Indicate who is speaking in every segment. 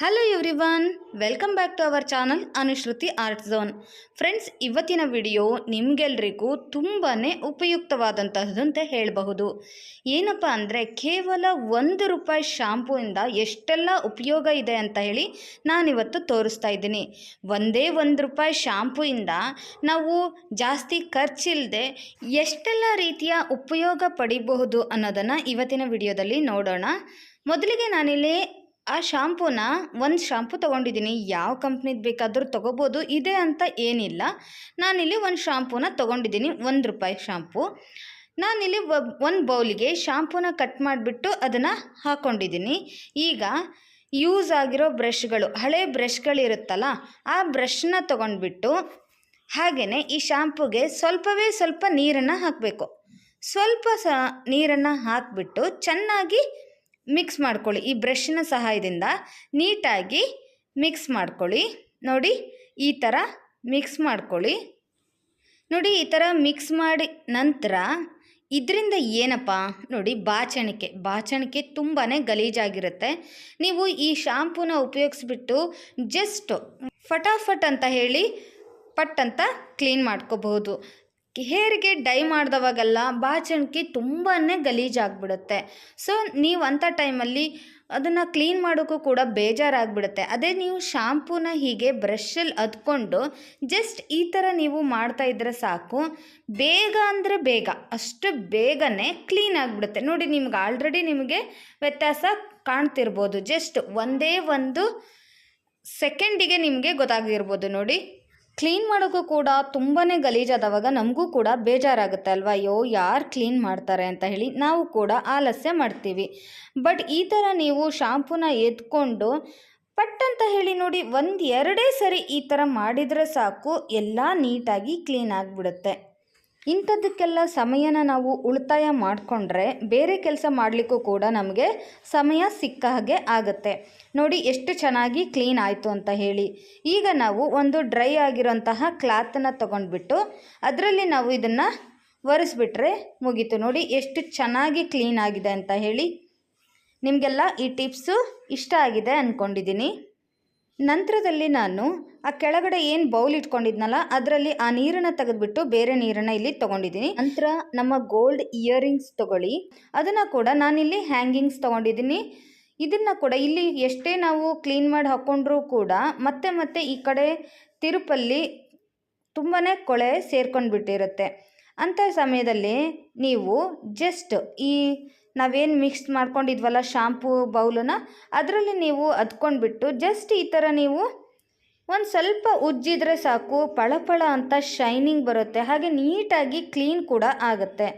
Speaker 1: Hello everyone welcome back to our channel Anushruti art zone friends ಇವತ್ತಿನ video ನಿಮಗೆಲ್ರಿಗೂ ತುಂಬಾ ಉಪಯುಕ್ತವಾದಂತಹದ್ದು ಅಂತ ಹೇಳಬಹುದು. ಏನಪ್ಪ ಅಂದರೆ ಕೇವಲ ಒಂದು ರೂಪಾಯಿ ಶಾಂಪೂಯಿಂದ ಎಷ್ಟೆಲ್ಲ ಉಪಯೋಗ ಇದೆ ಅಂತ ಹೇಳಿ ನಾನಿವತ್ತು ತೋರಿಸ್ತಾ ಇದ್ದೀನಿ. ಒಂದೇ ಒಂದು ರೂಪಾಯಿ ಶಾಂಪೂಯಿಂದ ನಾವು ಜಾಸ್ತಿ ಖರ್ಚಿಲ್ಲದೆ ಎಷ್ಟೆಲ್ಲ ರೀತಿಯ ಉಪಯೋಗ ಪಡಿಬಹುದು ಅನ್ನೋದನ್ನು ಇವತ್ತಿನ ವಿಡಿಯೋದಲ್ಲಿ ನೋಡೋಣ. ಮೊದಲಿಗೆ ನಾನಿಲ್ಲಿ ಆ ಶಾಂಪೂನ ಒಂದು ಶಾಂಪು ತೊಗೊಂಡಿದ್ದೀನಿ. ಯಾವ ಕಂಪ್ನಿದು ಬೇಕಾದರೂ ತೊಗೋಬೋದು. ಇದೆ ಅಂತ ಏನಿಲ್ಲ. ನಾನಿಲ್ಲಿ ಒಂದು ಶಾಂಪೂನ ತೊಗೊಂಡಿದ್ದೀನಿ. ಒಂದು ರೂಪಾಯಿ ಶಾಂಪು. ನಾನಿಲ್ಲಿ ಒಂದು ಬೌಲಿಗೆ ಶಾಂಪೂನ ಕಟ್ ಮಾಡಿಬಿಟ್ಟು ಅದನ್ನು ಹಾಕ್ಕೊಂಡಿದ್ದೀನಿ ಈಗ ಯೂಸ್ ಆಗಿರೋ ಬ್ರಷ್ಗಳು, ಹಳೆ ಬ್ರಷ್ಗಳಿರುತ್ತಲ್ಲ, ಆ ಬ್ರಷ್ನ ತೊಗೊಂಡ್ಬಿಟ್ಟು ಹಾಗೆಯೇ ಈ ಶಾಂಪೂಗೆ ಸ್ವಲ್ಪವೇ ಸ್ವಲ್ಪ ನೀರನ್ನು ಹಾಕಬೇಕು. ಸ್ವಲ್ಪ ಸ, ನೀರನ್ನು ಹಾಕಿಬಿಟ್ಟು ಚೆನ್ನಾಗಿ ಮಿಕ್ಸ್ ಮಾಡ್ಕೊಳ್ಳಿ. ಈ ಬ್ರಷ್ನ ಸಹಾಯದಿಂದ ನೀಟಾಗಿ ಮಿಕ್ಸ್ ಮಾಡ್ಕೊಳ್ಳಿ. ನೋಡಿ, ಈ ಥರ ಮಿಕ್ಸ್ ಮಾಡ್ಕೊಳ್ಳಿ. ನೋಡಿ, ಈ ಥರ ಮಿಕ್ಸ್ ಮಾಡಿ ನಂತರ ಇದರಿಂದ ಏನಪ್ಪ? ನೋಡಿ, ಬಾಚಣಿಕೆ. ಬಾಚಣಿಕೆ ತುಂಬಾ ಗಲೀಜಾಗಿರುತ್ತೆ. ನೀವು ಈ ಶಾಂಪೂನ ಉಪಯೋಗಿಸ್ಬಿಟ್ಟು ಜಸ್ಟ್ ಫಟಾಫಟ್ ಅಂತ ಹೇಳಿ ಪಟ್ ಅಂತ ಕ್ಲೀನ್ ಮಾಡ್ಕೋಬಹುದು. ಹೇರಿಗೆ ಡೈ ಮಾಡಿದವಾಗೆಲ್ಲ ಬಾಚಣಿಕೆ ತುಂಬಾ ಗಲೀಜಾಗ್ಬಿಡುತ್ತೆ. ಸೊ ನೀವು ಅಂಥ ಟೈಮಲ್ಲಿ ಅದನ್ನು ಕ್ಲೀನ್ ಮಾಡೋಕ್ಕೂ ಕೂಡ ಬೇಜಾರಾಗ್ಬಿಡುತ್ತೆ. ಅದೇ ನೀವು ಶಾಂಪೂನ ಹೀಗೆ ಬ್ರಷಲ್ಲಿ ಅದ್ಕೊಂಡು ಜಸ್ಟ್ ಈ ಥರ ನೀವು ಮಾಡ್ತಾ ಇದ್ದರೆ ಸಾಕು. ಬೇಗ ಅಂದರೆ ಬೇಗ, ಅಷ್ಟು ಬೇಗನೆ ಕ್ಲೀನ್ ಆಗಿಬಿಡುತ್ತೆ. ನೋಡಿ, ನಿಮ್ಗೆ ಆಲ್ರೆಡಿ ನಿಮಗೆ ವ್ಯತ್ಯಾಸ ಕಾಣ್ತಿರ್ಬೋದು. ಜಸ್ಟ್ ಒಂದೇ ಒಂದು ಸೆಕೆಂಡಿಗೆ ನಿಮಗೆ ಗೊತ್ತಾಗಿರ್ಬೋದು ನೋಡಿ. ಕ್ಲೀನ್ ಮಾಡೋಕ್ಕೂ ಕೂಡ ತುಂಬಾ ಗಲೀಜಾದವಾಗ ನಮಗೂ ಕೂಡ ಬೇಜಾರಾಗುತ್ತೆ ಅಲ್ವಾ? ಅಯ್ಯೋ, ಯಾರು ಕ್ಲೀನ್ ಮಾಡ್ತಾರೆ ಅಂತ ಹೇಳಿ ನಾವು ಕೂಡ ಆಲಸ್ಯ ಮಾಡ್ತೀವಿ. ಬಟ್ ಈ ಥರ ನೀವು ಶಾಂಪೂನ ಎತ್ಕೊಂಡು, ಪಟ್ ಅಂತ ಹೇಳಿ ನೋಡಿ ಒಂದು ಎರಡೇ ಸರಿ ಈ ಥರ ಮಾಡಿದರೆ ಸಾಕು, ಎಲ್ಲ ನೀಟಾಗಿ ಕ್ಲೀನ್ ಆಗಿಬಿಡುತ್ತೆ. ಇಂಥದ್ದಕ್ಕೆಲ್ಲ ಸಮಯನ ನಾವು ಉಳಿತಾಯ ಮಾಡಿಕೊಂಡ್ರೆ ಬೇರೆ ಕೆಲಸ ಮಾಡಲಿಕ್ಕೂ ಕೂಡ ನಮಗೆ ಸಮಯ ಸಿಕ್ಕ ಹಾಗೆ ಆಗುತ್ತೆ. ನೋಡಿ ಎಷ್ಟು ಚೆನ್ನಾಗಿ ಕ್ಲೀನ್ ಆಯಿತು ಅಂತ ಹೇಳಿ. ಈಗ ನಾವು ಒಂದು ಡ್ರೈ ಆಗಿರೋಂತಹ ಕ್ಲಾತನ್ನು ತೊಗೊಂಡ್ಬಿಟ್ಟು ಅದರಲ್ಲಿ ನಾವು ಇದನ್ನು ಒರೆಸ್ಬಿಟ್ರೆ ಮುಗೀತು. ನೋಡಿ ಎಷ್ಟು ಚೆನ್ನಾಗಿ ಕ್ಲೀನ್ ಆಗಿದೆ ಅಂತ ಹೇಳಿ. ನಿಮಗೆಲ್ಲ ಈ ಟಿಪ್ಸು ಇಷ್ಟ ಆಗಿದೆ ಅಂದ್ಕೊಂಡಿದ್ದೀನಿ ನಂತರದಲ್ಲಿ ನಾನು, ಆ ಕೆಳಗಡೆ ಏನು ಬೌಲ್ ಇಟ್ಕೊಂಡಿದ್ನಲ್ಲ, ಅದರಲ್ಲಿ ಆ ನೀರನ್ನು ತೆಗೆದುಬಿಟ್ಟು ಬೇರೆ ನೀರನ್ನು ಇಲ್ಲಿ ತೊಗೊಂಡಿದ್ದೀನಿ. ನಂತರ ನಮ್ಮ ಗೋಲ್ಡ್ ಇಯರಿಂಗ್ಸ್ ತೊಗೊಳ್ಳಿ. ಅದನ್ನು ಕೂಡ ನಾನಿಲ್ಲಿ ಹ್ಯಾಂಗಿಂಗ್ಸ್ ತೊಗೊಂಡಿದ್ದೀನಿ. ಇದನ್ನು ಕೂಡ ಇಲ್ಲಿ ಎಷ್ಟೇ ನಾವು ಕ್ಲೀನ್ ಮಾಡಿ ಹಾಕ್ಕೊಂಡ್ರೂ ಕೂಡ ಮತ್ತೆ ಮತ್ತೆ ಈ ಕಡೆ ತಿರುಪಲ್ಲಿ ತುಂಬಾ ಕೊಳೆ ಸೇರ್ಕೊಂಡು ಬಿಟ್ಟಿರುತ್ತೆ ಅಂಥ ಸಮಯದಲ್ಲಿ ನೀವು ಜಸ್ಟ್ ಈ ನಾವೇನು ಮಿಕ್ಸ್ ಮಾಡ್ಕೊಂಡಿದ್ವಲ್ಲ ಶಾಂಪೂ ಬೌಲನ್ನ ಅದರಲ್ಲಿ ನೀವು ಅದ್ಕೊಂಡ್ಬಿಟ್ಟು ಜಸ್ಟ್ ಈ ಥರ ನೀವು ಒಂದು ಸ್ವಲ್ಪ ಉಜ್ಜಿದ್ರೆ ಸಾಕು, ಪಳಪಳ ಅಂತ ಶೈನಿಂಗ್ ಬರುತ್ತೆ, ಹಾಗೆ ನೀಟಾಗಿ ಕ್ಲೀನ್ ಕೂಡ ಆಗುತ್ತೆ.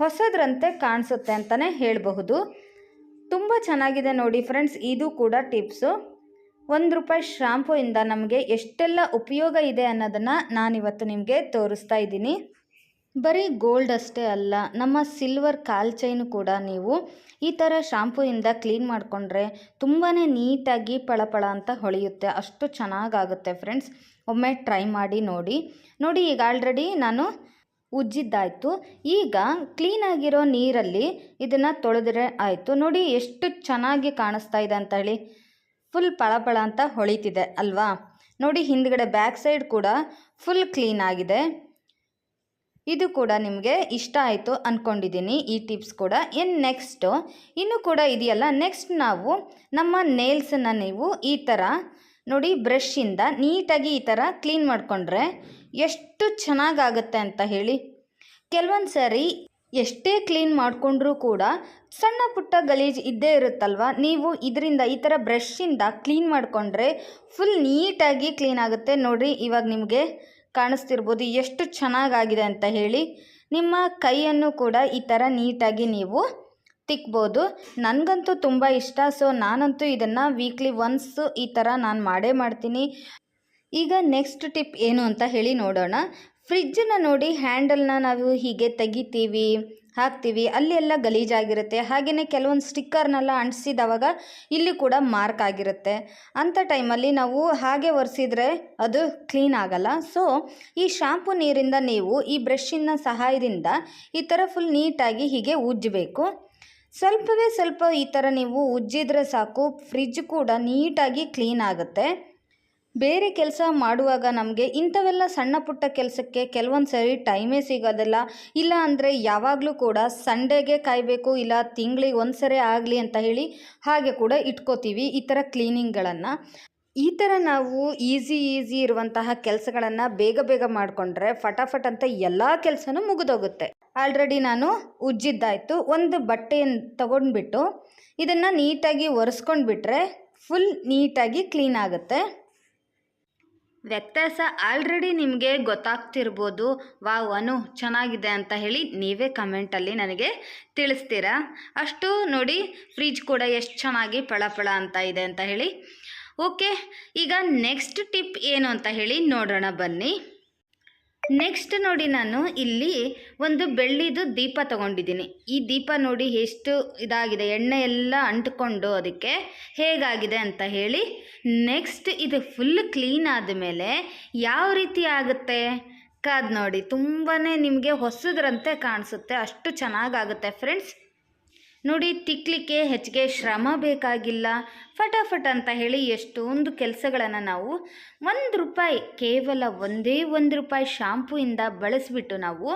Speaker 1: ಹೊಸದ್ರಂತೆ ಕಾಣಿಸುತ್ತೆ ಅಂತಲೇ ಹೇಳಬಹುದು. ತುಂಬ ಚೆನ್ನಾಗಿದೆ ನೋಡಿ ಫ್ರೆಂಡ್ಸ್ ಇದು ಕೂಡ ಟಿಪ್ಸು ಒಂದು ರೂಪಾಯಿ ಶಾಂಪೂಯಿಂದ ನಮಗೆ ಎಷ್ಟೆಲ್ಲ ಉಪಯೋಗ ಇದೆ ಅನ್ನೋದನ್ನು ನಾನಿವತ್ತು ನಿಮಗೆ ತೋರಿಸ್ತಾ ಇದ್ದೀನಿ. ಬರೀ ಗೋಲ್ಡ್ ಅಷ್ಟೇ ಅಲ್ಲ, ನಮ್ಮ ಸಿಲ್ವರ್ ಕಾಲ್ ಚೈನು ಕೂಡ ನೀವು ಈ ಥರ ಶಾಂಪೂಯಿಂದ ಕ್ಲೀನ್ ಮಾಡಿಕೊಂಡ್ರೆ ತುಂಬಾ ನೀಟಾಗಿ ಪಳಪಳ ಅಂತ ಹೊಳೆಯುತ್ತೆ. ಅಷ್ಟು ಚೆನ್ನಾಗಾಗುತ್ತೆ ಫ್ರೆಂಡ್ಸ್. ಒಮ್ಮೆ ಟ್ರೈ ಮಾಡಿ ನೋಡಿ. ನೋಡಿ, ಈಗ ಆಲ್ರೆಡಿ ನಾನು ಉಜ್ಜಿದ್ದಾಯಿತು. ಈಗ ಕ್ಲೀನಾಗಿರೋ ನೀರಲ್ಲಿ ಇದನ್ನು ತೊಳೆದ್ರೆ ಆಯಿತು. ನೋಡಿ, ಎಷ್ಟು ಚೆನ್ನಾಗಿ ಕಾಣಿಸ್ತಾ ಇದೆ ಅಂತ ಹೇಳಿ. ಫುಲ್ ಪಳಪಳ ಅಂತ ಹೊಳಿತಿದೆ ಅಲ್ವಾ? ನೋಡಿ, ಹಿಂದ್ಗಡೆ ಬ್ಯಾಕ್ ಸೈಡ್ ಕೂಡ ಫುಲ್ ಕ್ಲೀನ್ ಆಗಿದೆ. ಇದು ಕೂಡ ನಿಮಗೆ ಇಷ್ಟ ಆಯಿತು ಅಂದ್ಕೊಂಡಿದ್ದೀನಿ ಈ ಟಿಪ್ಸ್ ಕೂಡ. ಇನ್ನು ನೆಕ್ಸ್ಟು ಇನ್ನೂ ಕೂಡ ಇದೆಯಲ್ಲ. ನೆಕ್ಸ್ಟ್ ನಾವು ನಮ್ಮ ನೇಲ್ಸನ್ನು ನೀವು ಈ ಥರ ನೋಡಿ ಬ್ರಷಿಂದ ನೀಟಾಗಿ ಈ ಥರ ಕ್ಲೀನ್ ಮಾಡಿಕೊಂಡ್ರೆ ಎಷ್ಟು ಚೆನ್ನಾಗಾಗುತ್ತೆ ಅಂತ ಹೇಳಿ. ಕೆಲವೊಂದು ಸಾರಿ ಎಷ್ಟೇ ಕ್ಲೀನ್ ಮಾಡಿಕೊಂಡ್ರೂ ಕೂಡ ಸಣ್ಣ ಪುಟ್ಟ ಗಲೀಜು ಇದ್ದೇ ಇರುತ್ತಲ್ವ? ನೀವು ಇದರಿಂದ ಈ ಥರ ಬ್ರಷಿಂದ ಕ್ಲೀನ್ ಮಾಡಿಕೊಂಡ್ರೆ ಫುಲ್ ನೀಟಾಗಿ ಕ್ಲೀನ್ ಆಗುತ್ತೆ. ನೋಡಿರಿ, ಇವಾಗ ನಿಮಗೆ ಕಾಣಿಸ್ತಿರ್ಬೋದು, ಎಷ್ಟು ಚೆನ್ನಾಗಾಗಿದೆ ಅಂತ ಹೇಳಿ ನಿಮ್ಮ ಕೈಯನ್ನು ಕೂಡ ಈ ಥರ ನೀಟಾಗಿ ನೀವು ತಿಕ್ಬೋದು. ನನಗಂತೂ ತುಂಬ ಇಷ್ಟ, ಸೊ ನಾನಂತೂ ಇದನ್ನು ವೀಕ್ಲಿ ಒನ್ಸ್ ಈ ಥರ ನಾನು ಮಾಡೇ ಮಾಡ್ತೀನಿ. ಈಗ ನೆಕ್ಸ್ಟ್ ಟಿಪ್ ಏನು ಅಂತ ಹೇಳಿ ನೋಡೋಣ. ಫ್ರಿಜ್ಜನ್ನು ನೋಡಿ ಹ್ಯಾಂಡಲ್ನ ನಾವು ಹೀಗೆ ತೆಗಿತೀವಿ, ಹಾಕ್ತೀವಿ. ಅಲ್ಲಿ ಎಲ್ಲ ಗಲೀಜಾಗಿರುತ್ತೆ ಹಾಗೆಯೇ ಕೆಲವೊಂದು ಸ್ಟಿಕ್ಕರ್ನೆಲ್ಲ ಅಂಟಿಸಿದವಾಗ ಇಲ್ಲಿ ಕೂಡ ಮಾರ್ಕ್ ಆಗಿರುತ್ತೆ. ಅಂಥ ಟೈಮಲ್ಲಿ ನಾವು ಹಾಗೆ ಒರೆಸಿದ್ರೆ ಅದು ಕ್ಲೀನ್ ಆಗಲ್ಲ. ಸೊ ಈ ಶಾಂಪು ನೀರಿಂದ ನೀವು ಈ ಬ್ರಷಿನ ಸಹಾಯದಿಂದ ಈ ಥರ ಫುಲ್ ನೀಟಾಗಿ ಹೀಗೆ ಉಜ್ಜಬೇಕು. ಸ್ವಲ್ಪವೇ ಸ್ವಲ್ಪ ಈ ಥರ ನೀವು ಉಜ್ಜಿದ್ರೆ ಸಾಕು. ಫ್ರಿಜ್ ಕೂಡ ನೀಟಾಗಿ ಕ್ಲೀನ್ ಆಗುತ್ತೆ. ಬೇರೆ ಕೆಲಸ ಮಾಡುವಾಗ ನಮಗೆ ಇಂಥವೆಲ್ಲ ಸಣ್ಣ ಪುಟ್ಟ ಕೆಲಸಕ್ಕೆ ಕೆಲವೊಂದು ಸರಿ ಟೈಮೇ ಸಿಗೋದಿಲ್ಲ. ಇಲ್ಲ ಅಂದರೆ ಯಾವಾಗಲೂ ಕೂಡ ಸಂಡೇಗೆ ಕಾಯಬೇಕು, ಇಲ್ಲ ತಿಂಗಳಿಗೆ ಒಂದು ಸರಿ ಆಗಲಿ ಅಂತ ಹೇಳಿ ಹಾಗೆ ಕೂಡ ಇಟ್ಕೋತೀವಿ ಈ ಥರ ಕ್ಲೀನಿಂಗ್ಗಳನ್ನು. ಈ ಥರ ನಾವು ಈಸಿ ಈಸಿ ಇರುವಂತಹ ಕೆಲಸಗಳನ್ನು ಬೇಗ ಬೇಗ ಮಾಡಿಕೊಂಡ್ರೆ ಫಟಾಫಟ್ ಅಂತ ಎಲ್ಲ ಕೆಲಸನೂ ಮುಗಿದೋಗುತ್ತೆ. ಆಲ್ರೆಡಿ ನಾನು ಉಜ್ಜಿದ್ದಾಯಿತು, ಒಂದು ಬಟ್ಟೆಯನ್ನು ತಗೊಂಡ್ಬಿಟ್ಟು ಇದನ್ನು ನೀಟಾಗಿ ಒರೆಸ್ಕೊಂಡು ಬಿಟ್ಟರೆ ಫುಲ್ ನೀಟಾಗಿ ಕ್ಲೀನ್ ಆಗುತ್ತೆ. ವ್ಯತ್ಯಾಸ ಆಲ್ರೆಡಿ ನಿಮಗೆ ಗೊತ್ತಾಗ್ತಿರ್ಬೋದು. ವಾವ್, ಅನು, ಚೆನ್ನಾಗಿದೆ ಅಂತ ಹೇಳಿ ನೀವೇ ಕಮೆಂಟಲ್ಲಿ ನನಗೆ ತಿಳಿಸ್ತೀರಾ? ಅಷ್ಟು ನೋಡಿ ಫ್ರಿಜ್ ಕೂಡ ಎಷ್ಟು ಚೆನ್ನಾಗಿ ಪಳಪಳ ಅಂತ ಇದೆ ಅಂತ ಹೇಳಿ. ಓಕೆ ಈಗ ನೆಕ್ಸ್ಟ್ ಟಿಪ್ ಏನು ಅಂತ ಹೇಳಿ ನೋಡೋಣ ಬನ್ನಿ. ನೆಕ್ಸ್ಟ್ ನೋಡಿ ನಾನು ಇಲ್ಲಿ ಒಂದು ಬೆಳ್ಳಿದು ದೀಪ ತಗೊಂಡಿದ್ದೀನಿ. ಈ ದೀಪ ನೋಡಿ ಎಷ್ಟು ಇದಾಗಿದೆ, ಎಣ್ಣೆ ಎಲ್ಲ ಅಂಟ್ಕೊಂಡು ಅದಕ್ಕೆ ಹೇಗಾಗಿದೆ ಅಂತ ಹೇಳಿ. ನೆಕ್ಸ್ಟ್ ಇದು ಫುಲ್ ಕ್ಲೀನ್ ಆದಮೇಲೆ ಯಾವ ರೀತಿ ಆಗುತ್ತೆ? ಕಾದ್ ನೋಡಿ ತುಂಬಾ ನಿಮಗೆ ಹೊಸದ್ರಂತೆ ಕಾಣಿಸುತ್ತೆ, ಅಷ್ಟು ಚೆನ್ನಾಗಾಗುತ್ತೆ ಫ್ರೆಂಡ್ಸ್ ನೋಡಿ ತಿಕ್ಕಲಿಕ್ಕೆ ಹೆಚ್ಚಿಗೆ ಶ್ರಮ ಬೇಕಾಗಿಲ್ಲ. ಫಟಾಫಟ್ ಅಂತ ಹೇಳಿ ಎಷ್ಟೊಂದು ಕೆಲಸಗಳನ್ನು ನಾವು ಒಂದು ರೂಪಾಯಿ, ಕೇವಲ ಒಂದೇ ಒಂದು ರೂಪಾಯಿ ಶಾಂಪೂಯಿಂದ ಬಳಸಿಬಿಟ್ಟು ನಾವು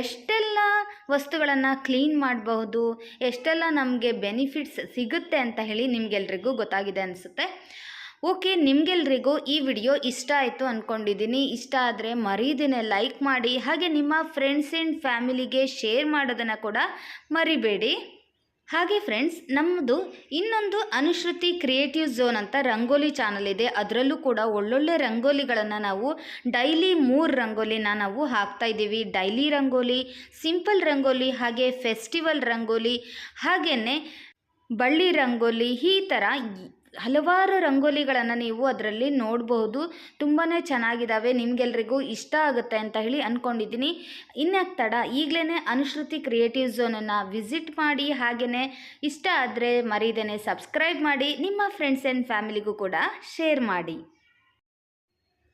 Speaker 1: ಎಷ್ಟೆಲ್ಲ ವಸ್ತುಗಳನ್ನು ಕ್ಲೀನ್ ಮಾಡಬಹುದು, ಎಷ್ಟೆಲ್ಲ ನಮಗೆ ಬೆನಿಫಿಟ್ಸ್ ಸಿಗುತ್ತೆ ಅಂತ ಹೇಳಿ ನಿಮಗೆಲ್ರಿಗೂ ಗೊತ್ತಾಗಿದೆ ಅನಿಸುತ್ತೆ. ಓಕೆ, ನಿಮಗೆಲ್ರಿಗೂ ಈ ವಿಡಿಯೋ ಇಷ್ಟ ಆಯಿತು ಅಂದ್ಕೊಂಡಿದ್ದೀನಿ ಇಷ್ಟ ಆದರೆ ಮರೀದಿನೇ ಲೈಕ್ ಮಾಡಿ, ಹಾಗೆ ನಿಮ್ಮ ಫ್ರೆಂಡ್ಸ್ ಆ್ಯಂಡ್ ಫ್ಯಾಮಿಲಿಗೆ ಶೇರ್ ಮಾಡೋದನ್ನು ಕೂಡ ಮರಿಬೇಡಿ. ಹಾಗೆ ಫ್ರೆಂಡ್ಸ್ ನಮ್ಮದು ಇನ್ನೊಂದು ಅನುಶ್ರುತಿ ಕ್ರಿಯೇಟಿವ್ ಝೋನ್ ಅಂತ ರಂಗೋಲಿ ಚಾನಲ್ ಇದೆ. ಅದರಲ್ಲೂ ಕೂಡ ಒಳ್ಳೊಳ್ಳೆ ರಂಗೋಲಿಗಳನ್ನು ನಾವು ಡೈಲಿ ಮೂರು ರಂಗೋಲಿನ ನಾವು ಹಾಕ್ತಾ ಇದ್ದೀವಿ. ಡೈಲಿ ರಂಗೋಲಿ ಸಿಂಪಲ್ ರಂಗೋಲಿ, ಹಾಗೆ ಫೆಸ್ಟಿವಲ್ ರಂಗೋಲಿ ಹಾಗೆಯೇ ಬಳ್ಳಿ ರಂಗೋಲಿ ಈ ಥರ ಹಲವಾರು ರಂಗೋಲಿಗಳನ್ನು ನೀವು ಅದರಲ್ಲಿ ನೋಡಬಹುದು ತುಂಬಾ ಚೆನ್ನಾಗಿದ್ದಾವೆ ನಿಮಗೆಲ್ರಿಗೂ ಇಷ್ಟ ಆಗುತ್ತೆ ಅಂತ ಹೇಳಿ ಅಂದ್ಕೊಂಡಿದ್ದೀನಿ ಇನ್ಯಾಕೆ ತಡ? ಈಗಲೇ ಅನುಶ್ರುತಿ ಕ್ರಿಯೇಟಿವ್ ಝೋನನ್ನು ವಿಸಿಟ್ ಮಾಡಿ ಹಾಗೆಯೇ ಇಷ್ಟ ಆದರೆ ಮರೀದೇನೆ ಸಬ್ಸ್ಕ್ರೈಬ್ ಮಾಡಿ, ನಿಮ್ಮ ಫ್ರೆಂಡ್ಸ್ ಆ್ಯಂಡ್ ಫ್ಯಾಮಿಲಿಗೂ ಕೂಡ ಶೇರ್ ಮಾಡಿ.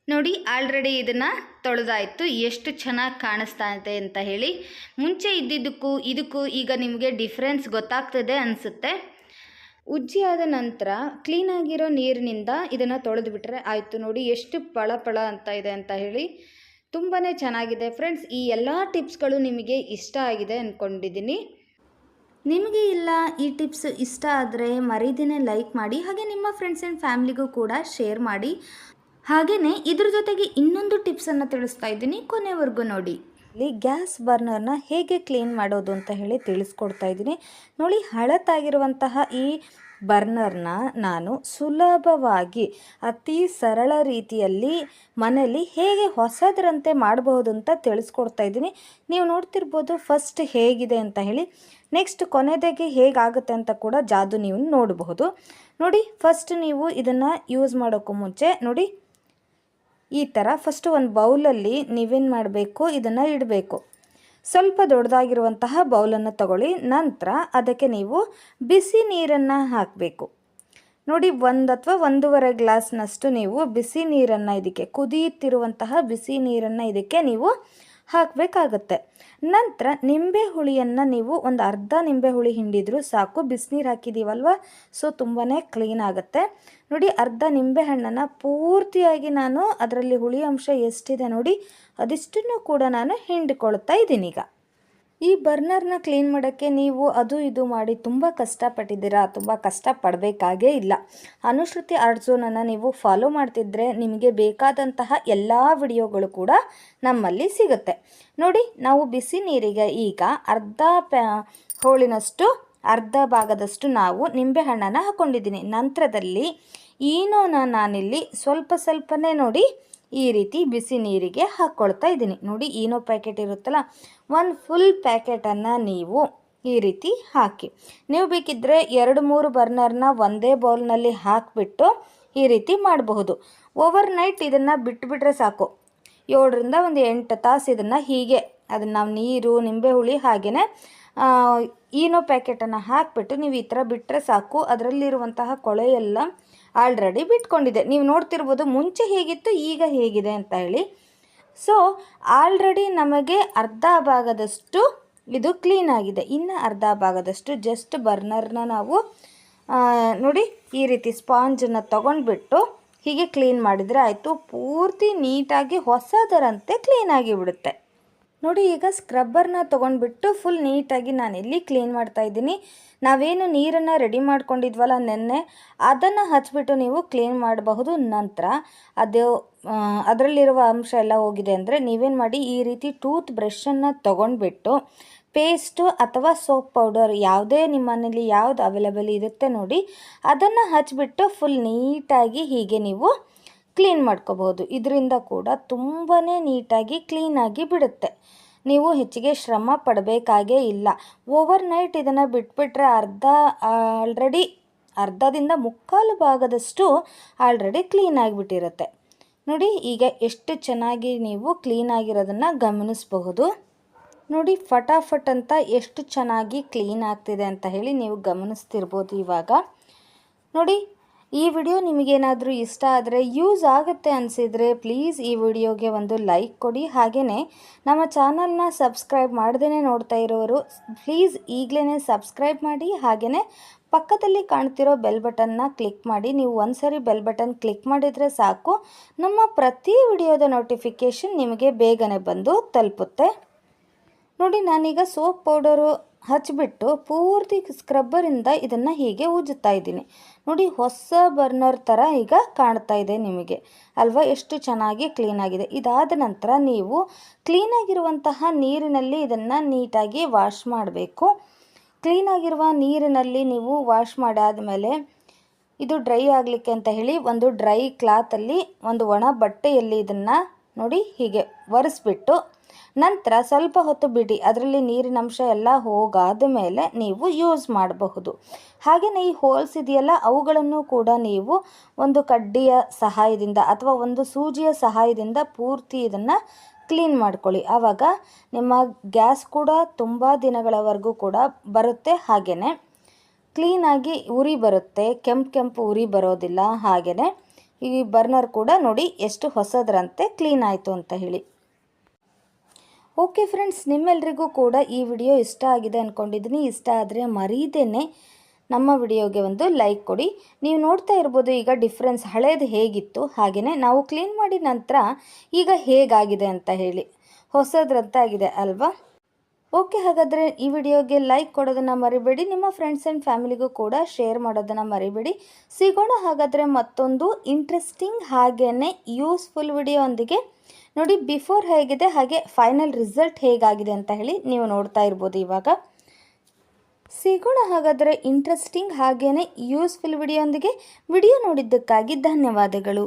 Speaker 1: ನೋಡಿ, ಆಲ್ರೆಡಿ ಇದನ್ನು ತೊಳೆದಾಯಿತು. ಎಷ್ಟು ಚೆನ್ನಾಗಿ ಕಾಣಿಸ್ತಾ ಇದೆ ಅಂತ ಹೇಳಿ. ಮುಂಚೆ ಇದ್ದಿದ್ದಕ್ಕೂ ಇದಕ್ಕೂ ಈಗ ನಿಮಗೆ ಡಿಫ್ರೆನ್ಸ್ ಗೊತ್ತಾಗ್ತದೆ ಅನಿಸುತ್ತೆ. ಉಜ್ಜಿ ಆದ ನಂತರ ಕ್ಲೀನಾಗಿರೋ ನೀರಿನಿಂದ ಇದನ್ನು ತೊಳೆದು ಬಿಟ್ಟರೆ ಆಯಿತು ನೋಡಿ ಎಷ್ಟು ಪಳ ಪಳ ಅಂತ ಇದೆ ಅಂತ ಹೇಳಿ ತುಂಬಾ ಚೆನ್ನಾಗಿದೆ ಫ್ರೆಂಡ್ಸ್ ಈ ಎಲ್ಲ ಟಿಪ್ಸ್ಗಳು ನಿಮಗೆ ಇಷ್ಟ ಆಗಿದೆ ಅಂದ್ಕೊಂಡಿದ್ದೀನಿ ನಿಮಗೆ ಇಲ್ಲ ಈ ಟಿಪ್ಸ್ ಇಷ್ಟ ಆದರೆ ಮರೀದಿನೇ ಲೈಕ್ ಮಾಡಿ, ಹಾಗೆ ನಿಮ್ಮ ಫ್ರೆಂಡ್ಸ್ ಆ್ಯಂಡ್ ಫ್ಯಾಮ್ಲಿಗೂ ಕೂಡ ಶೇರ್ ಮಾಡಿ. ಹಾಗೆಯೇ ಇದ್ರ ಜೊತೆಗೆ ಇನ್ನೊಂದು ಟಿಪ್ಸನ್ನು ತಿಳಿಸ್ತಾ ಇದ್ದೀನಿ ಕೊನೆವರೆಗೂ ನೋಡಿ. ಇಲ್ಲಿ ಗ್ಯಾಸ್ ಬರ್ನರ್ನ ಹೇಗೆ ಕ್ಲೀನ್ ಮಾಡೋದು ಅಂತ ಹೇಳಿ ತಿಳಿಸ್ಕೊಡ್ತಾ ಇದ್ದೀನಿ. ನೋಡಿ, ಹಳತಾಗಿರುವಂತಹ ಈ ಬರ್ನರ್ನ ನಾನು ಸುಲಭವಾಗಿ, ಅತಿ ಸರಳ ರೀತಿಯಲ್ಲಿ ಮನೆಯಲ್ಲಿ ಹೇಗೆ ಹೊಸದರಂತೆ ಮಾಡಬಹುದು ಅಂತ ತಿಳಿಸ್ಕೊಡ್ತಾ ಇದ್ದೀನಿ. ನೀವು ನೋಡ್ತಿರ್ಬೋದು ಫಸ್ಟ್ ಹೇಗಿದೆ ಅಂತ ಹೇಳಿ, ನೆಕ್ಸ್ಟ್ ಕೊನೆದಾಗಿ ಹೇಗಾಗುತ್ತೆ ಅಂತ ಕೂಡ ಜಾದು ನೀವು ನೋಡಬಹುದು. ನೋಡಿ, ಫಸ್ಟ್ ನೀವು ಇದನ್ನು ಯೂಸ್ ಮಾಡೋಕ್ಕೂ ಮುಂಚೆ, ನೋಡಿ ಈ ಥರ ಫಸ್ಟ್ ಒಂದು ಬೌಲಲ್ಲಿ ನೀವೇನು ಮಾಡಬೇಕು? ಇದನ್ನು ಇಡಬೇಕು. ಸ್ವಲ್ಪ ದೊಡ್ಡದಾಗಿರುವಂತಹ ಬೌಲನ್ನು ತಗೊಳ್ಳಿ. ನಂತರ ಅದಕ್ಕೆ ನೀವು ಬಿಸಿ ನೀರನ್ನು ಹಾಕಬೇಕು. ನೋಡಿ, ಒಂದು ಅಥವಾ ಒಂದೂವರೆ ಗ್ಲಾಸ್ನಷ್ಟು ನೀವು ಬಿಸಿ ನೀರನ್ನು ಇದಕ್ಕೆ ಕುದಿಯುತ್ತಿರುವಂತಹ ಬಿಸಿ ನೀರನ್ನು ಇದಕ್ಕೆ ನೀವು ಹಾಕಬೇಕಾಗತ್ತೆ. ನಂತರ ನಿಂಬೆ ಹುಳಿಯನ್ನು ನೀವು ಒಂದು ಅರ್ಧ ನಿಂಬೆ ಹುಳಿ ಹಿಂಡಿದ್ರು ಸಾಕು, ಬಿಸಿನೀರು ಹಾಕಿದ್ದೀವಲ್ವ ಸೊ ತುಂಬಾ ಕ್ಲೀನ್ ಆಗುತ್ತೆ. ನೋಡಿ, ಅರ್ಧ ನಿಂಬೆ ಹಣ್ಣನ್ನು ಪೂರ್ತಿಯಾಗಿ ನಾನು ಅದರಲ್ಲಿ ಹುಳಿ ಅಂಶ ಎಷ್ಟಿದೆ ನೋಡಿ, ಅದಿಷ್ಟನ್ನು ಕೂಡ ನಾನು ಹಿಂಡಿಕೊಳ್ತಾ ಇದ್ದೀನಿ ಈಗ. ಈ ಬರ್ನರ್ನ ಕ್ಲೀನ್ ಮಾಡೋಕ್ಕೆ ನೀವು ಅದು ಇದು ಮಾಡಿ ತುಂಬ ಕಷ್ಟಪಟ್ಟಿದ್ದೀರಾ, ತುಂಬ ಕಷ್ಟಪಡಬೇಕಾಗೇ ಇಲ್ಲ. ಅನುಶ್ರುತಿ ಅರ್ಜುನನ್ನು ನೀವು ಫಾಲೋ ಮಾಡ್ತಿದ್ರೆ ನಿಮಗೆ ಬೇಕಾದಂತಹ ಎಲ್ಲ ವಿಡಿಯೋಗಳು ಕೂಡ ನಮ್ಮಲ್ಲಿ ಸಿಗುತ್ತೆ. ನೋಡಿ, ನಾವು ಬಿಸಿ ನೀರಿಗೆ ಈಗ ಅರ್ಧ ಹೋಳಿನಷ್ಟು, ಅರ್ಧ ಭಾಗದಷ್ಟು ನಾವು ನಿಂಬೆಹಣ್ಣನ್ನು ಹಾಕ್ಕೊಂಡಿದ್ದೀನಿ ನಂತರದಲ್ಲಿ ಈನೋನ ನಾನಿಲ್ಲಿ ಸ್ವಲ್ಪ ಸ್ವಲ್ಪನೇ ನೋಡಿ ಈ ರೀತಿ ಬಿಸಿ ನೀರಿಗೆ ಹಾಕ್ಕೊಳ್ತಾ ಇದ್ದೀನಿ. ನೋಡಿ, ಏನೋ ಪ್ಯಾಕೆಟ್ ಇರುತ್ತಲ್ಲ ಒಂದು ಫುಲ್ ಪ್ಯಾಕೆಟನ್ನು ನೀವು ಈ ರೀತಿ ಹಾಕಿ. ನೀವು ಬೇಕಿದ್ದರೆ ಎರಡು, ಮೂರು ಬರ್ನರ್ನ ಒಂದೇ ಬೌಲ್ನಲ್ಲಿ ಹಾಕಿಬಿಟ್ಟು ಈ ರೀತಿ ಮಾಡಬಹುದು. ಓವರ್ ನೈಟ್ ಇದನ್ನು ಬಿಟ್ಟುಬಿಟ್ರೆ ಸಾಕು. ಏಳರಿಂದ ಒಂದು ಎಂಟು ತಾಸು ಇದನ್ನು ಹೀಗೆ ಅದನ್ನು ನಾವು ನೀರು, ನಿಂಬೆ ಹುಳಿ ಹಾಗೆಯೇ ಈನೋ ಪ್ಯಾಕೆಟನ್ನು ಹಾಕಿಬಿಟ್ಟು ನೀವು ಈ ಥರ ಬಿಟ್ಟರೆ ಸಾಕು. ಅದರಲ್ಲಿರುವಂತಹ ಕೊಳೆಯೆಲ್ಲ ಆಲ್ರೆಡಿ ಬಿಟ್ಕೊಂಡಿದೆ. ನೀವು ನೋಡ್ತಿರ್ಬೋದು ಮುಂಚೆ ಹೇಗಿತ್ತು, ಈಗ ಹೇಗಿದೆ ಅಂತ ಹೇಳಿ. ಸೊ ಆಲ್ರೆಡಿ ನಮಗೆ ಅರ್ಧ ಭಾಗದಷ್ಟು ಇದು ಕ್ಲೀನ್ ಆಗಿದೆ. ಇನ್ನು ಅರ್ಧ ಭಾಗದಷ್ಟು ಜಸ್ಟ್ ಬರ್ನರ್ನ ನಾವು ನೋಡಿ ಈ ರೀತಿ ಸ್ಪಾಂಜನ್ನು ತಗೊಂಡ್ಬಿಟ್ಟು ಹೀಗೆ ಕ್ಲೀನ್ ಮಾಡಿದರೆ ಆಯಿತು. ಪೂರ್ತಿ ನೀಟಾಗಿ ಹೊಸದರಂತೆ ಕ್ಲೀನಾಗಿ ಬಿಡುತ್ತೆ. ನೋಡಿ, ಈಗ ಸ್ಕ್ರಬ್ಬರ್ನ ತೊಗೊಂಡ್ಬಿಟ್ಟು ಫುಲ್ ನೀಟಾಗಿ ನಾನು ಇಲ್ಲಿ ಕ್ಲೀನ್ ಮಾಡ್ತಾ ಇದ್ದೀನಿ. ನಾವೇನು ನೀರನ್ನು ರೆಡಿ ಮಾಡ್ಕೊಂಡಿದ್ವಲ್ಲ ನೆನ್ನೆ, ಅದನ್ನು ಹಚ್ಬಿಟ್ಟು ನೀವು ಕ್ಲೀನ್ ಮಾಡಬಹುದು ನಂತರ. ಅದು ಅದರಲ್ಲಿರುವ ಅಂಶ ಎಲ್ಲ ಹೋಗಿದೆ ಅಂದರೆ ನೀವೇನು ಮಾಡಿ, ಈ ರೀತಿ ಟೂತ್ ಬ್ರಷನ್ನು ತೊಗೊಂಡ್ಬಿಟ್ಟು ಪೇಸ್ಟು ಅಥವಾ ಸೋಪ್ ಪೌಡರ್ ಯಾವುದೇ ನಿಮ್ಮ ಮನೇಲಿ ಯಾವ್ದು ಅವೈಲೇಬಲ್ ಇರುತ್ತೆ ನೋಡಿ, ಅದನ್ನು ಹಚ್ಚಿಬಿಟ್ಟು ಫುಲ್ ನೀಟಾಗಿ ಹೀಗೆ ನೀವು ಕ್ಲೀನ್ ಮಾಡ್ಕೋಬಹುದು. ಇದರಿಂದ ಕೂಡ ತುಂಬಾ ನೀಟಾಗಿ ಕ್ಲೀನಾಗಿ ಬಿಡುತ್ತೆ. ನೀವು ಹೆಚ್ಚಿಗೆ ಶ್ರಮ ಪಡಬೇಕಾಗೇ ಇಲ್ಲ. ಓವರ್ ನೈಟ್ ಇದನ್ನು ಬಿಟ್ಬಿಟ್ರೆ ಅರ್ಧ ಆಲ್ರೆಡಿ ಅರ್ಧದಿಂದ ಮುಕ್ಕಾಲು ಭಾಗದಷ್ಟು ಆಲ್ರೆಡಿ ಕ್ಲೀನ್ ಆಗಿಬಿಟ್ಟಿರುತ್ತೆ. ನೋಡಿ, ಈಗ ಎಷ್ಟು ಚೆನ್ನಾಗಿ ನೀವು ಕ್ಲೀನಾಗಿರೋದನ್ನು ಗಮನಿಸಬಹುದು. ನೋಡಿ, ಫಟಾಫಟ್ ಅಂತ ಎಷ್ಟು ಚೆನ್ನಾಗಿ ಕ್ಲೀನ್ ಆಗ್ತಿದೆ ಅಂತ ಹೇಳಿ ನೀವು ಗಮನಿಸ್ತಿರ್ಬೋದು ಇವಾಗ. ನೋಡಿ ಈ ವಿಡಿಯೋ ನಿಮಗೇನಾದರೂ ಇಷ್ಟ ಆದರೆ ಯೂಸ್ ಆಗುತ್ತೆ ಅನಿಸಿದರೆ ಪ್ಲೀಸ್ ಈ ವಿಡಿಯೋಗೆ ಒಂದು ಲೈಕ್ ಕೊಡಿ. ಹಾಗೆಯೇ ನಮ್ಮ ಚಾನಲ್ನ ಸಬ್ಸ್ಕ್ರೈಬ್ ಮಾಡ್ದೇ ನೋಡ್ತಾ ಇರೋರು ಪ್ಲೀಸ್ ಈಗಲೇ ಸಬ್ಸ್ಕ್ರೈಬ್ ಮಾಡಿ. ಹಾಗೆಯೇ ಪಕ್ಕದಲ್ಲಿ ಕಾಣ್ತಿರೋ ಬೆಲ್ ಬಟನ್ನ ಕ್ಲಿಕ್ ಮಾಡಿ. ನೀವು ಒಂದ್ಸರಿ ಬೆಲ್ ಬಟನ್ ಕ್ಲಿಕ್ ಮಾಡಿದರೆ ಸಾಕು. ನಮ್ಮ ಪ್ರತಿ ವಿಡಿಯೋದ ನೋಟಿಫಿಕೇಷನ್ ನಿಮಗೆ ಬೇಗನೆ ಬಂದು ತಲುಪುತ್ತೆ. ನೋಡಿ, ನಾನೀಗ ಸೋಪ್ ಪೌಡರು ಹಚ್ಚಿಬಿಟ್ಟು ಪೂರ್ತಿ ಸ್ಕ್ರಬ್ಬರಿಂದ ಇದನ್ನು ಹೀಗೆ ಉಜ್ಜುತ್ತಾ ಇದ್ದೀನಿ. ನೋಡಿ, ಹೊಸ ಬರ್ನರ್ ಥರ ಈಗ ಕಾಣ್ತಾ ಇದೆ ನಿಮಗೆ. ಅಲ್ವಾ? ಎಷ್ಟು ಚೆನ್ನಾಗಿ ಕ್ಲೀನಾಗಿದೆ ಇದಾದ ನಂತರ ನೀವು ಕ್ಲೀನಾಗಿರುವಂತಹ ನೀರಿನಲ್ಲಿ ಇದನ್ನು ನೀಟಾಗಿ ವಾಶ್ ಮಾಡಬೇಕು. ಕ್ಲೀನಾಗಿರುವ ನೀರಿನಲ್ಲಿ ನೀವು ವಾಶ್ ಮಾಡಾದ ಮೇಲೆ ಇದು ಡ್ರೈ ಆಗಲಿಕ್ಕೆ ಅಂತ ಹೇಳಿ ಒಂದು ಡ್ರೈ ಕ್ಲಾತಲ್ಲಿ ಒಂದು ಒಣ ಬಟ್ಟೆಯಲ್ಲಿ ಇದನ್ನು ನೋಡಿ ಹೀಗೆ ಒರೆಸ್ಬಿಟ್ಟು ನಂತರ ಸ್ವಲ್ಪ ಹೊತ್ತು ಬಿಡಿ, ಅದರಲ್ಲಿ ನೀರಿನಂಶ ಎಲ್ಲ ಹೋಗಾದ ಮೇಲೆ ನೀವು ಯೂಸ್ ಮಾಡಬಹುದು. ಹಾಗೆಯೇ ಈ ಹೋಲ್ಸ್ ಇದೆಯಲ್ಲ, ಅವುಗಳನ್ನು ಕೂಡ ನೀವು ಒಂದು ಕಡ್ಡಿಯ ಸಹಾಯದಿಂದ ಅಥವಾ ಒಂದು ಸೂಜಿಯ ಸಹಾಯದಿಂದ ಪೂರ್ತಿ ಇದನ್ನು ಕ್ಲೀನ್ ಮಾಡ್ಕೊಳ್ಳಿ. ಆವಾಗ ನಿಮ್ಮ ಗ್ಯಾಸ್ ಕೂಡ ತುಂಬ ದಿನಗಳವರೆಗೂ ಕೂಡ ಬರುತ್ತೆ ಹಾಗೆಯೇ ಕ್ಲೀನಾಗಿ ಉರಿ ಬರುತ್ತೆ, ಕೆಂಪು ಕೆಂಪು ಉರಿ ಬರೋದಿಲ್ಲ ಹಾಗೆಯೇ ಈ ಬರ್ನರ್ ಕೂಡ ನೋಡಿ ಎಷ್ಟು ಹೊಸದರಂತೆ ಕ್ಲೀನ್ ಆಯಿತು ಅಂತ ಹೇಳಿ. ಓಕೆ ಫ್ರೆಂಡ್ಸ್, ನಿಮ್ಮೆಲ್ರಿಗೂ ಕೂಡ ಈ ವಿಡಿಯೋ ಇಷ್ಟ ಆಗಿದೆ ಅಂದ್ಕೊಂಡಿದ್ದೀನಿ ಇಷ್ಟ ಆದರೆ ಮರೀದೇನೆ ನಮ್ಮ ವಿಡಿಯೋಗೆ ಒಂದು ಲೈಕ್ ಕೊಡಿ. ನೀವು ನೋಡ್ತಾ ಇರ್ಬೋದು ಈಗ ಡಿಫ್ರೆನ್ಸ್ ಹಳೇದು ಹೇಗಿತ್ತು ಹಾಗೆಯೇ ನಾವು ಕ್ಲೀನ್ ಮಾಡಿದ ನಂತರ ಈಗ ಹೇಗಾಗಿದೆ ಅಂತ ಹೇಳಿ. ಹೊಸದ್ರಂತಾಗಿದೆ ಅಲ್ವಾ? ಓಕೆ, ಹಾಗಾದರೆ ಈ ವಿಡಿಯೋಗೆ ಲೈಕ್ ಕೊಡೋದನ್ನು ಮರಿಬೇಡಿ, ನಿಮ್ಮ ಫ್ರೆಂಡ್ಸ್ ಆ್ಯಂಡ್ ಫ್ಯಾಮಿಲಿಗೂ ಕೂಡ ಶೇರ್ ಮಾಡೋದನ್ನು ಮರಿಬೇಡಿ. ಸಿಗೋಣ ಹಾಗಾದರೆ ಮತ್ತೊಂದು ಇಂಟ್ರೆಸ್ಟಿಂಗ್ ಹಾಗೇ ಯೂಸ್ಫುಲ್ ವಿಡಿಯೋ ಒಂದಿಗೆ ನೋಡಿ ಬಿಫೋರ್ ಹೇಗಿದೆ, ಹಾಗೆ ಫೈನಲ್ ರಿಸಲ್ಟ್ ಹೇಗಾಗಿದೆ ಅಂತ ಹೇಳಿ ನೀವು ನೋಡ್ತಾ ಇರ್ಬೋದು ಇವಾಗ. ಸಿಗೋಣ ಹಾಗಾದರೆ ಇಂಟ್ರೆಸ್ಟಿಂಗ್ ಹಾಗೆಯೇ ಯೂಸ್ಫುಲ್ ವಿಡಿಯೋ ಒಂದಿಗೆ ವಿಡಿಯೋ ನೋಡಿದ್ದಕ್ಕಾಗಿ ಧನ್ಯವಾದಗಳು.